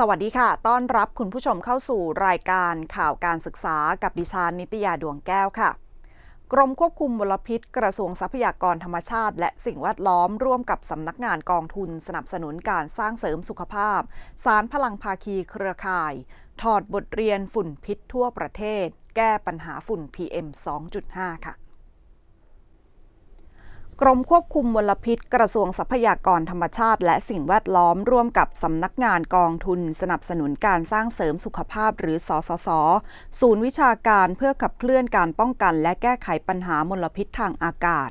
สวัสดีค่ะ ต้อนรับคุณผู้ชมเข้าสู่รายการข่าวการศึกษากับดิฉันนิตยาดวงแก้วค่ะ กรมควบคุมมลพิษ กระทรวงทรัพยากรธรรมชาติ และสิ่งแวดล้อมร่วมกับสำนักงานกองทุนสนับสนุนการสร้างเสริมสุขภาพ สารพลังภาคีเครือข่าย ถอดบทเรียนฝุ่นพิษทั่วประเทศ แก้ปัญหาฝุ่น PM 2.5 ค่ะ กรมควบคุมมลพิษ กระทรวงทรัพยากรธรรมชาติ และสิ่งแวดล้อมร่วมกับสำนักงานกองทุน สนับสนุนการสร้างเสริมสุขภาพหรือสสส ศูนย์วิชาการเพื่อขับเคลื่อนการป้องกัน และแก้ไขปัญหามลพิษทางอากาศ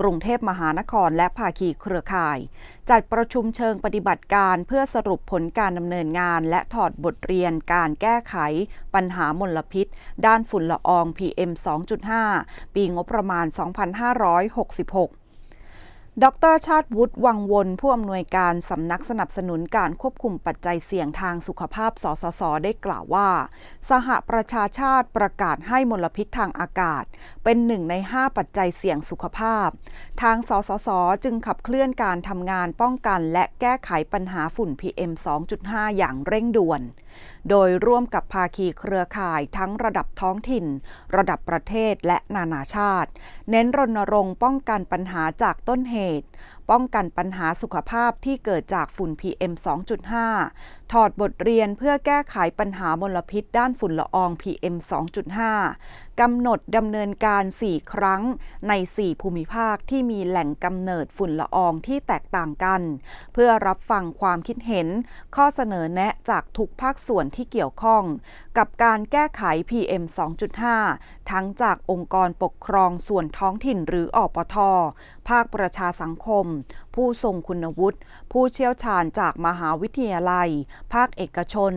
กรุงเทพมหานครและภาคีเครือข่าย จัดประชุมเชิงปฏิบัติการเพื่อสรุปผลการดำเนินงาน และถอดบทเรียนการแก้ไข ปัญหามลพิษ ด้านฝุ่นละออง PM 2.5 ปีงบประมาณ 2566 ดรชาติวุฒิวังวนผู้อำนวยการสำนักสนับสนุนการควบคุมปัจจัยเสี่ยงทางสุขภาพ สสส ได้กล่าวว่า สหประชาชาติประกาศให้มลพิษทางอากาศ เป็นหนึ่งใน 5 ปัจจัยเสี่ยงสุขภาพ ทางสสส จึงขับเคลื่อนการทำงานป้องกัน และแก้ไขปัญหาฝุ่น PM 2.5 อย่างเร่งด่วน โดยร่วมกับภาคีเครือข่ายทั้งระดับท้องถิ่น ระดับประเทศและนานาชาติ เน้นรณรงค์ป้องกันปัญหาจากต้นเหตุ ป้องกันปัญหาสุขภาพที่เกิดจากฝุ่น PM 2.5 ถอดบทเรียนเพื่อแก้ไขปัญหามลพิษด้านฝุ่นละออง PM 2.5 กำหนดดำเนินการ 4 ครั้งใน 4 ภูมิภาคที่มีแหล่งกำเนิดฝุ่นละอองที่แตกต่างกัน เพื่อรับฟังความคิดเห็น ข้อเสนอแนะจากทุกภาคส่วนที่เกี่ยวข้อง กับการแก้ไข PM 2.5 ทั้งจากองค์กรปกครองส่วนท้องถิ่นหรืออปท ภาคประชาสังคม ผู้ทรงคุณวุฒิ ผู้เชี่ยวชาญจากมหาวิทยาลัย ภาคเอกชน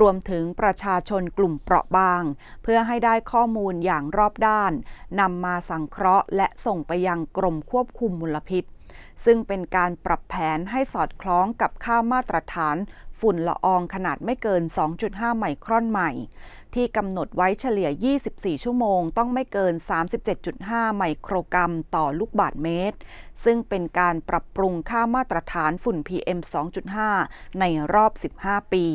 รวมถึงประชาชนกลุ่มเปราะบาง เพื่อให้ได้ข้อมูลอย่างรอบด้านนำมาสังเคราะห์ และส่งไปยังกรมควบคุมมลพิษ ซึ่งเป็นการปรับแผนให้สอดคล้องกับค่ามาตรฐาน ฝุ่นละอองขนาดไม่เกิน 2.5 ไมครอนใหม่ ที่กำหนดไว้เฉลี่ย 24 ชั่วโมง ต้องไม่เกิน 37.5 ไมโครกรัมต่อลูกบาศก์เมตร ซึ่งเป็นการปรับปรุงค่ามาตรฐานฝุ่น PM 2.5 ในรอบ 15 ปี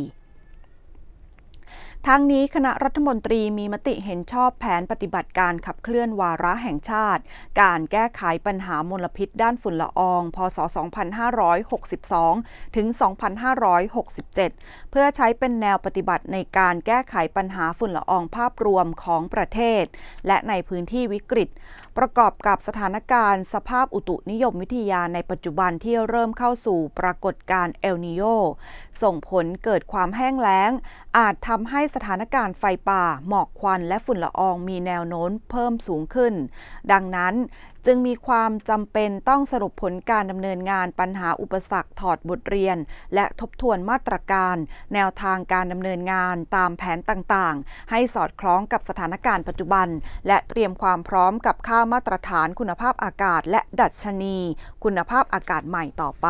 ทั้งนี้คณะรัฐมนตรีมีมติเห็นชอบแผนปฏิบัติการขับเคลื่อนวาระแห่งชาติ การแก้ไขปัญหามลพิษด้านฝุ่นละออง พศ 2562 ถึง 2567 เพื่อใช้เป็นแนวปฏิบัติในการแก้ไขปัญหาฝุ่นละอองภาพรวมของประเทศ และในพื้นที่วิกฤต ประกอบกับสถานการณ์สภาพอุตุนิยมวิทยาในปัจจุบันที่เริ่มเข้าสู่ปรากฏการณ์เอลนิโยส่งผลเกิดความแห้งแล้ง อาจทำให้สถานการณ์ไฟป่า หมอกควันและฝุ่นละอองมีแนวโน้มเพิ่มสูงขึ้น ดังนั้นจึงมีความจำเป็นต้องสรุปผลการดำเนินงานปัญหาอุปสรรคถอดบทเรียน และทบทวนมาตรการ แนวทางการดำเนินงานตามแผนต่างๆ ให้สอดคล้องกับสถานการณ์ปัจจุบัน และเตรียมความพร้อมกับค่ามาตรฐานคุณภาพอากาศ และดัชนี คุณภาพอากาศใหม่ต่อไป